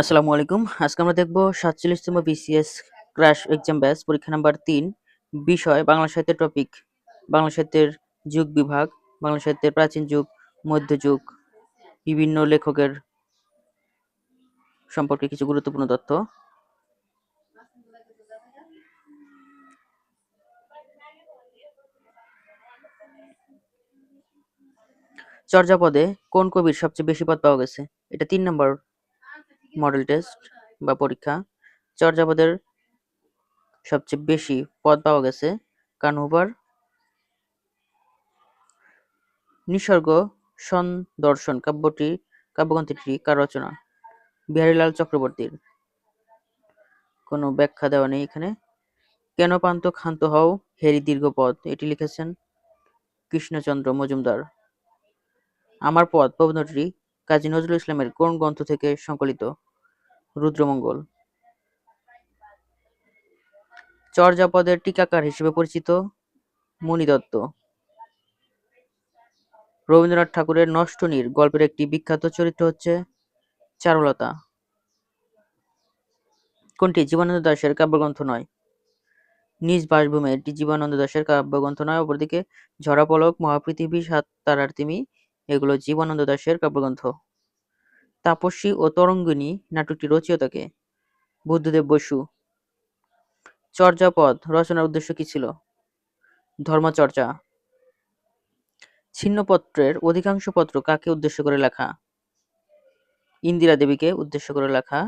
আসসালামু আলাইকুম। আজকে আমরা দেখব সাতচল্লিশতম বিসিএস ক্রাশ এক্সাম ব্যাচ পরীক্ষা নাম্বার তিন, বিষয়, বাংলা সাহিত্যের টপিক বাংলা সাহিত্যের যুগ বিভাগ, বাংলা সাহিত্যের প্রাচীন যুগ মধ্যযুগ বিভিন্ন লেখকের সম্পর্কে কিছু গুরুত্বপূর্ণ তথ্য। চর্যাপদে কোন কবির সবচেয়ে বেশি পদ পাওয়া গেছে? এটা তিন নম্বর মডেল টেস্ট বা পরীক্ষা। চর্যাপদের সবচেয়ে বেশি পদ পাওয়া গেছে কানহুবার। নিসর্গ সন্দর্শন কাব্যটি কাব্যগ্রন্থটি কার রচনা বিহারীলাল চক্রবর্তীর। কোনো ব্যাখ্যা দেওয়া নেই এখানে। কেন পান্ত ক্ষান্ত হও, হেরি দীর্ঘ পদ এটি লিখেছেন কৃষ্ণচন্দ্র মজুমদার। আমার পদ, প্রবন্ধটি কাজী নজরুল ইসলামের কোন গ্রন্থ থেকে সংকলিত? রুদ্রমঙ্গল। চর্যাপদের টিকাকার হিসেবে পরিচিত মুনি দত্ত রবীন্দ্রনাথ ঠাকুরের নষ্টনীর গল্পের একটি বিখ্যাত চরিত্র হচ্ছে চারুলতা। কোনটি? জীবনানন্দ দাশের কাব্যগ্রন্থ নয়। নিজ বাসভূমে এটি জীবনানন্দ দাশের কাব্যগ্রন্থ নয়, অপরদিকে ঝরা পলক মহাপৃথিবী, সাত তারার তিমি, এগুলো জীবনানন্দ দাশের কাব্যগ্রন্থ। তাপস্বী ও তরঙ্গিনী নাটকটি রচিয়তাকে বুদ্ধদেব বসু। চর্যাপদ রচনার উদ্দেশ্য কি ছিল? ধর্মচর্চা। ছিন্নপত্রের অধিকাংশ পত্র কাকে উদ্দেশ্য করে লেখা? ইন্দিরা দেবীকে উদ্দেশ্য করে লেখা।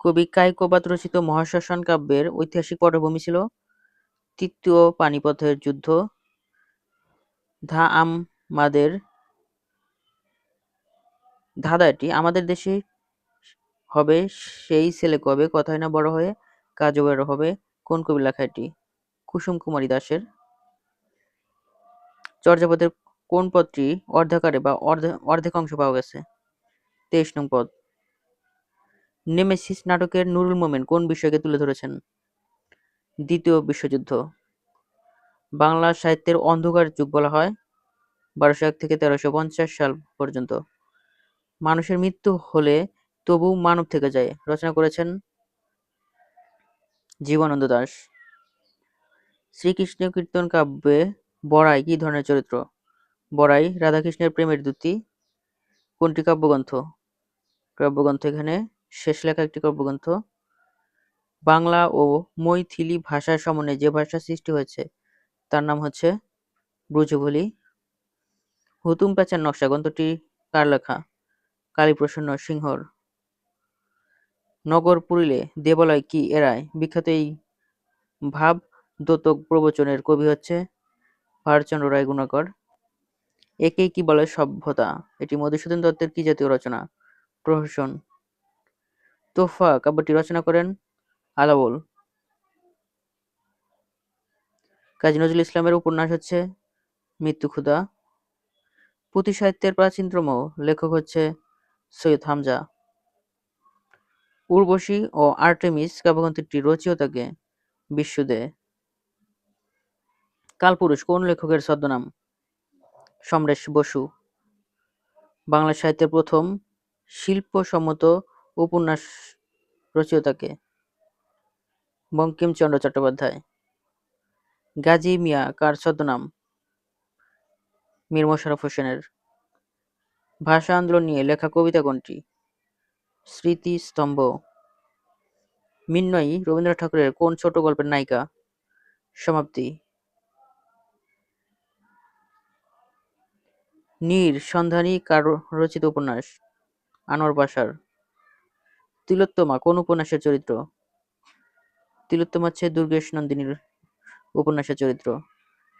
কবি কায়কোবাদ রচিত মহাশ্মশান কাব্যের ঐতিহাসিক পটভূমি ছিল তৃতীয় পানিপথের যুদ্ধ। ধা আমাদের ধাঁধাটি আমাদের দেশে হবে, সেই ছেলে কবে? কথায় না বড় হয়ে কাজও বড় হবে, কোন কবি লেখা এটি? কুসুম কুমারী দাসের চর্যাপদের কোন পদটি অর্ধাকারে বা অর্ধেক অংশ পাওয়া গেছে? তেইশ নং পদ। নেমেসিস নাটকের নুরুল মোমেন কোন বিষয়কে তুলে ধরেছেন? দ্বিতীয় বিশ্বযুদ্ধ। বাংলা সাহিত্যের অন্ধকার যুগ বলা হয়, বারোশো এক থেকে তেরোশো পঞ্চাশ সাল পর্যন্ত। মানুষের মৃত্যু হলে তবু মানব থেকে যায়। রচনা করেছেন জীবনানন্দ দাশ শ্রীকৃষ্ণ কীর্তন কাব্যে বড়াই কি ধরনের চরিত্র? বড়াই রাধাকৃষ্ণের প্রেমের দ্যুতি। কোনটি কাব্যগ্রন্থ? কাব্যগ্রন্থ এখানে শেষ লেখা একটি কাব্যগ্রন্থ। বাংলা ও মৈথিলি ভাষার সমন্বয়ে যে ভাষা সৃষ্টি হয়েছে, তার নাম হচ্ছে ব্রজবলি হুতুম প্যাচার নকশা, গ্রন্থটি কার লেখা? কালীপ্রসন্ন সিংহর। নগর পুরিলে দেবালয় কি এড়ায়? বিখ্যাত এই ভাব দোতক প্রবচনের কবি হচ্ছে ভারচন্দ্র রায় গুণাকর একেই কি বলে সভ্যতা? এটি মধুসূদন দত্তের কি জাতীয় রচনা? প্রহসন। তোফা কাব্যটি রচনা করেন আলাওল কাজী নজরুল ইসলামের উপন্যাস হচ্ছে মৃত্যু ক্ষুদা পুঁথি সাহিত্যের প্রাচীনতম লেখক হচ্ছে সৈয়দ হামজা। উর্বশী ও আর্টেমিস কাব্যগ্রন্থটি রচিয়তাকে বিশ্বদে। কালপুরুষ কোন লেখকের ছদ্মনাম? সমরেশ বসু। বাংলা সাহিত্যের প্রথম শিল্পসম্মত উপন্যাস রচিয়তাকে বঙ্কিমচন্দ্র চট্টোপাধ্যায়। গাজী মিয়া, কার ছদ্মনাম? মীর মোশাররফ হোসেনের। ভাষা আন্দোলন নিয়ে লেখা কবিতা কোনটি? স্মৃতিস্তম্ভ। মিন্নয়ী রবীন্দ্রনাথ ঠাকুরের কোন ছোট গল্পের নায়িকা? সমাপ্তি। নীর সন্ধানী কার রচিত উপন্যাস, আনোয়ার পাশার তিলোত্তমা কোন উপন্যাসের চরিত্র? তিলোত্তমা হচ্ছে দুর্গেশ নন্দিনীর উপন্যাসের চরিত্র।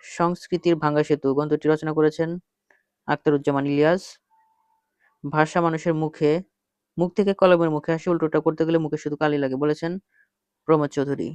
সংস্কৃতির ভাঙ্গা সেতু, গ্রন্থটি রচনা করেছেন আখতারুজ্জামান ইলিয়াস। ভাষা মানুষের মুখে, মুখ থেকে কলমের মুখে আসে উল্টোটা করতে গেলে মুখে শুধু কালি লাগে, বলেছেন প্রমোদ চৌধুরী।